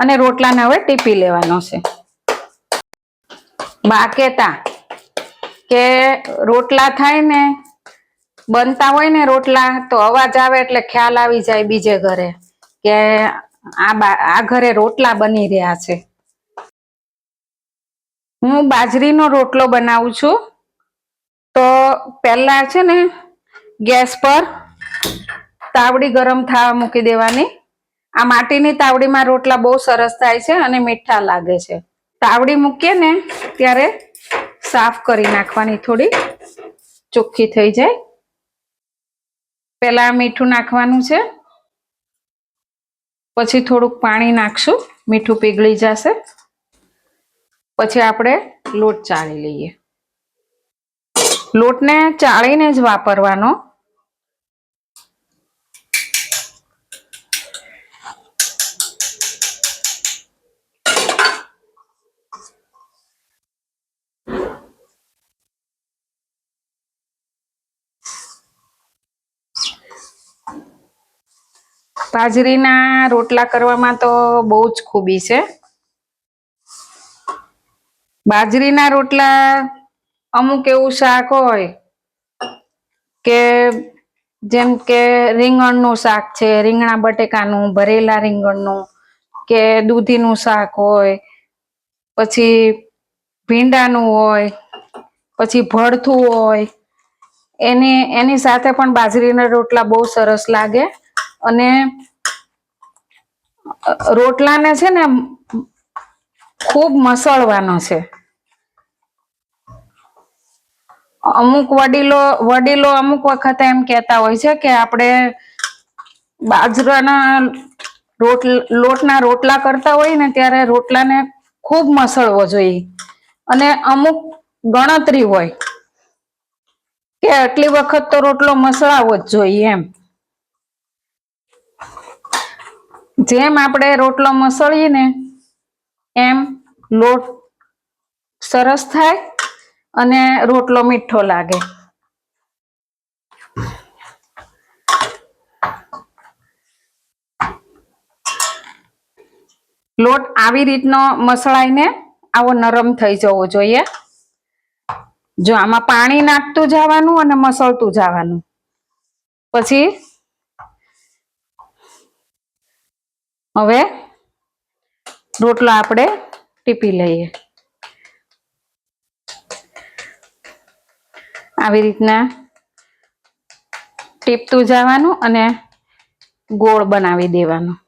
અને રોટલાને હવે ટીપી લેવાનો છે. બા કહેતા કે રોટલા થાય ને, બનતા હોય ને રોટલા, તો અવાજ આવે એટલે ખ્યાલ આવી જાય બીજે ઘરે કે આ આ ઘરે રોટલા બની રહ્યા છે. હું બાજરીનો રોટલો બનાવું છું. તો પહેલા છે ને ગેસ પર તાવડી ગરમ થવા મૂકી દેવાની. આ માટીની તાવડીમાં રોટલા બહુ સરસ થાય છે અને મીઠા લાગે છે. તાવડી મૂકીએ ને ત્યારે સાફ કરી નાખવાની થોડી ચોખ્ખી થઈ જાય. પહેલા મીઠું નાખવાનું છે. પછી થોડુંક પાણી નાખશું. મીઠું પીગળી જશે. પછી આપણે લોટ ચાળી લઈએ. લોટને ચાળીને જ વાપરવાનો. બાજરીના રોટલા કરવામાં તો બહુ જ ખૂબી છે. બાજરીના રોટલા અમુક એવું શાક હોય કે જેમ કે રીંગણનું શાક છે, રીંગણા બટેકાનું, ભરેલા રીંગણનું કે દૂધીનું શાક હોય, પછી ભીંડાનું હોય, પછી ભરથું હોય, એની એની સાથે પણ બાજરીના રોટલા બહુ સરસ લાગે. અને રોટલાને છે ને, ખૂબ મસળવાનો છે. અમુક વડીલો વડીલો અમુક વખત એમ કહેતા હોય છે કે આપણે બાજરાના રોટ, લોટના રોટલા કરતા હોય ને ત્યારે રોટલાને ખૂબ મસળવો જોઈએ. અને અમુક ગણતરી હોય કે આટલી વખત તો રોટલો મસળાવો જ જોઈએ એમ. જેમ આપણે રોટલો મસળીએ ને, એમ લોટ સરસ થાય અને રોટલો મીઠો લાગે. લોટ આવી રીતનો મસળાઈને આવો નરમ થઈ જવો જોઈએ. જો આમાં પાણી નાખતું જવાનું અને મસળતું જવાનું. પછી હવે રોટલો આપણે ટીપી લઈએ. આવી રીતના ટીપતું જવાનું અને ગોળ બનાવી દેવાનું.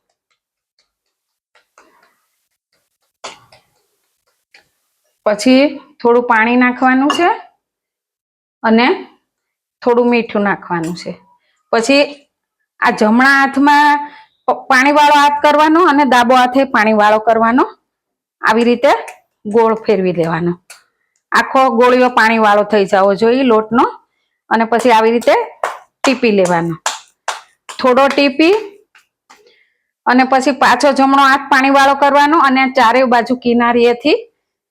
પછી થોડું પાણી નાખવાનું છે અને થોડું મીઠું નાખવાનું છે. પછી આ જમણા હાથમાં પાણી વાળો હાથ કરવાનો અને ડાબો હાથે પાણી વાળો કરવાનો. આવી રીતે ગોળ ફેરવી દેવાનો. આખો ગોળીઓ પાણી વાળો થઈ જવો જોઈએ લોટનો અને પછી આવી રીતે ટીપી લેવાનો. થોડો ટીપી અને પછી પાછો જમણો હાથ પાણી વાળો કરવાનો અને ચારે બાજુ કિનારીએથી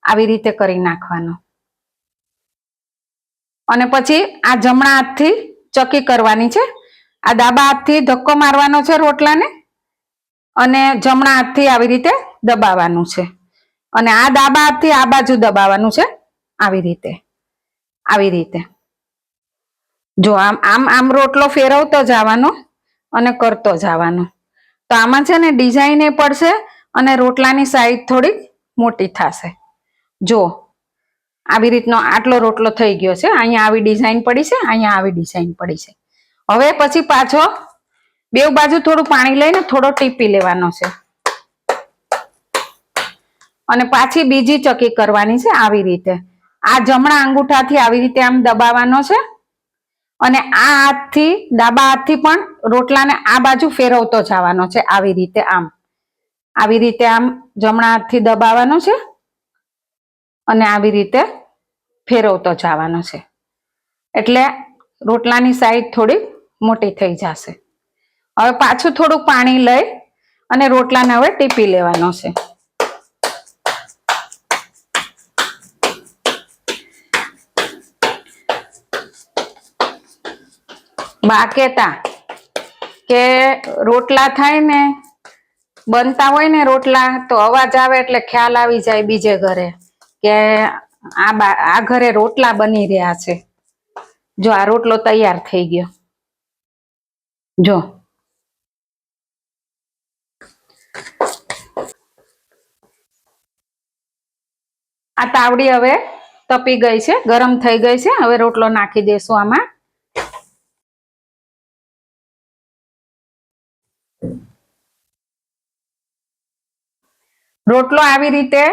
આવી રીતે કરી નાખવાનો. અને પછી આ જમણા હાથથી ચકી કરવાની છે. આ ડાબા હાથથી ધક્કો મારવાનો છે રોટલાને. અને જમણા હાથથી આવી રીતે દબાવવાનું છે. અને આ ડાબા હાથથી આ બાજુ દબાવવાનું છે. આવી રીતે. આવી રીતે. જો આમ આમ આમ રોટલો ફેરવતો જવાનો અને કરતો જવાનો તો આમાં છે ને ડિઝાઇન એ પડશે અને રોટલાની સાઈઝ થોડીક મોટી થશે. જો, આવી રીતનો આટલો રોટલો થઈ ગયો છે. અહીંયા આવી ડિઝાઇન પડી છે, અહીંયા આવી ડિઝાઇન પડી છે. હવે પછી પાછો બે બાજુ થોડું પાણી લઈને થોડો ટીપી લેવાનો છે. અને પાછી બીજી ચકી કરવાની છે આવી રીતે. આ જમણા અંગૂઠાથી આવી રીતે આમ દબાવવાનો છે. અને આ હાથથી, ડાબા હાથથી પણ રોટલાને આ બાજુ ફેરવતો જવાનો છે આવી રીતે આમ. આવી રીતે આમ જમણા હાથથી દબાવવાનો છે. અને આવી રીતે ફેરવતો જવાનો છે. એટલે રોટલાની સાઈઝ થોડી મોટી થઈ જશે. હવે પાછું થોડુંક પાણી લઈ અને રોટલાને હવે ટીપી લેવાનો છે. બા કહેતા કે રોટલા થાય ને, બનતા હોય ને રોટલા, તો અવાજ આવે એટલે ખ્યાલ આવી જાય બીજે ઘરે કે આ બા, આ ઘરે રોટલા બની રહ્યા છે. જો આ રોટલો તૈયાર થઈ ગયો. જો. આ તાવડી હવે તપી ગઈ છે, ગરમ થઈ ગઈ છે. હવે રોટલો નાખી દેશું આમાં. રોટલો આવી રીતે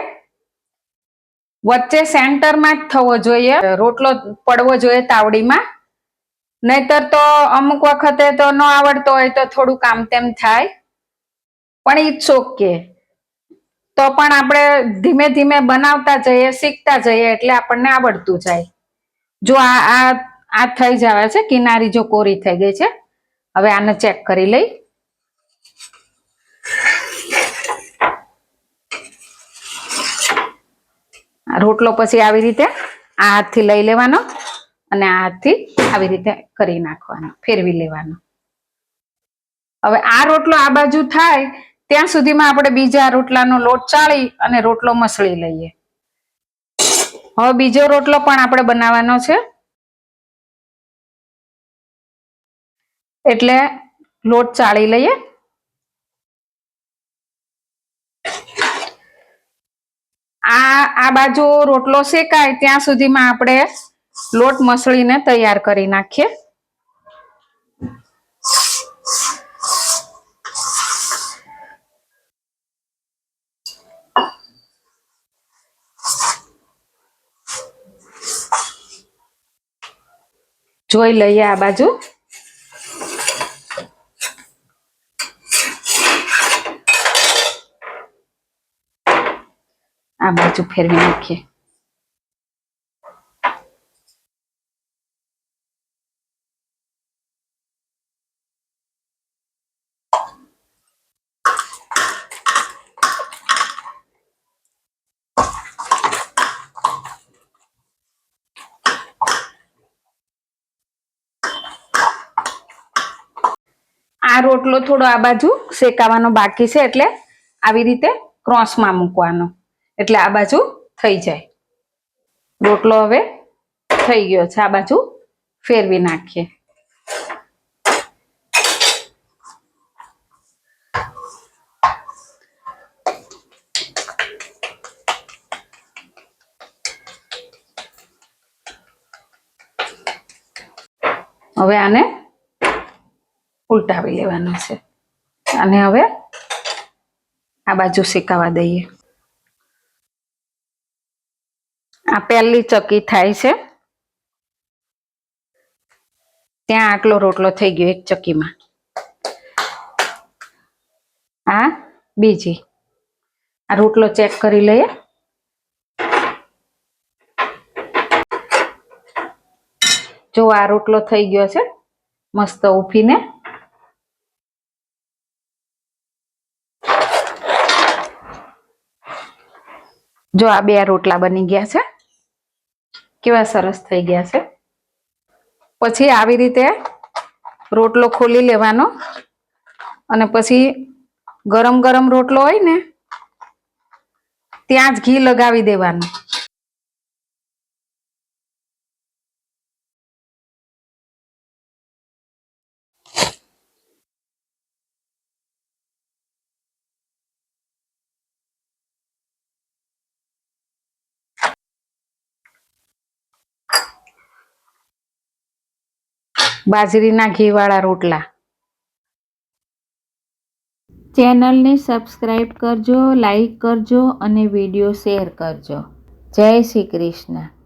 વચ્ચે સેન્ટરમાં જ થવો જોઈએ. રોટલો પડવો જોઈએ તાવડીમાં. નહીતર તો અમુક વખતે તો ન આવડતો હોય તો થોડું કામ તેમ થાય. પણ ઇટ્સ ઓકે તો પણ આપણે ધીમે ધીમે બનાવતા જઈએ, શીખતા જઈએ એટલે આપણને આવડતું જાય. જો આ આ આ થઈ જવા છે, કિનારી જો કોરી થઈ ગઈ છે, હવે આને ચેક કરી લઈ. રોટલો પછી આવી રીતે આ હાથથી લઈ લેવાનો અને આ હાથથી આવી રીતે કરી નાખવાનો, ફેરવી લેવાનો. હવે આ રોટલો આ બાજુ થાય ત્યાં સુધીમાં આપણે બીજા રોટલાનો લોટ ચાળી અને રોટલો મસળી લઈએ. હવે બીજો રોટલો પણ આપણે બનાવવાનો છે. એટલે લોટ ચાળી લઈએ. આ આ બાજુ રોટલો શેકાય ત્યાં સુધીમાં આપણે લોટ મસળીને તૈયાર કરી નાખીએ. જોઈ લઈએ આ બાજુ. આ બાજુ ફેરવી નાખીએ. આ રોટલો થોડો આ બાજુ શેકાવાનો બાકી છે એટલે આવી રીતે ક્રોસમાં મૂકવાનો. એટલે આ બાજુ થઈ જાય. રોટલો હવે થઈ ગયો છે. આ બાજુ ફેરવી નાખીએ. હવે આને ઉલટાવી લેવાનું છે. અને હવે આ બાજુ શેકાવા દઈએ. આ પહેલી ચકી થાય છે. ત્યાં આટલો રોટલો થઈ ગયો એક ચકીમાં. આ બીજી. આ રોટલો ચેક કરી લઈએ. જો આ રોટલો થઈ ગયો છે, મસ્ત ઉફીને જો આ બે રોટલા બની ગયા છે. કેવા સરસ થઈ ગયા છે. પછી આવી રીતે રોટલો ખોલી લેવાનો. અને પછી ગરમ ગરમ રોટલો હોય ને, ત્યાં જ ઘી લગાવી દેવાનું. બાજરીના ઘીવાળા રોટલા. ચેનલને સબસ્ક્રાઈબ કરજો લાઈક કરજો અને વીડિયો શેર કરજો. જય શ્રી કૃષ્ણ.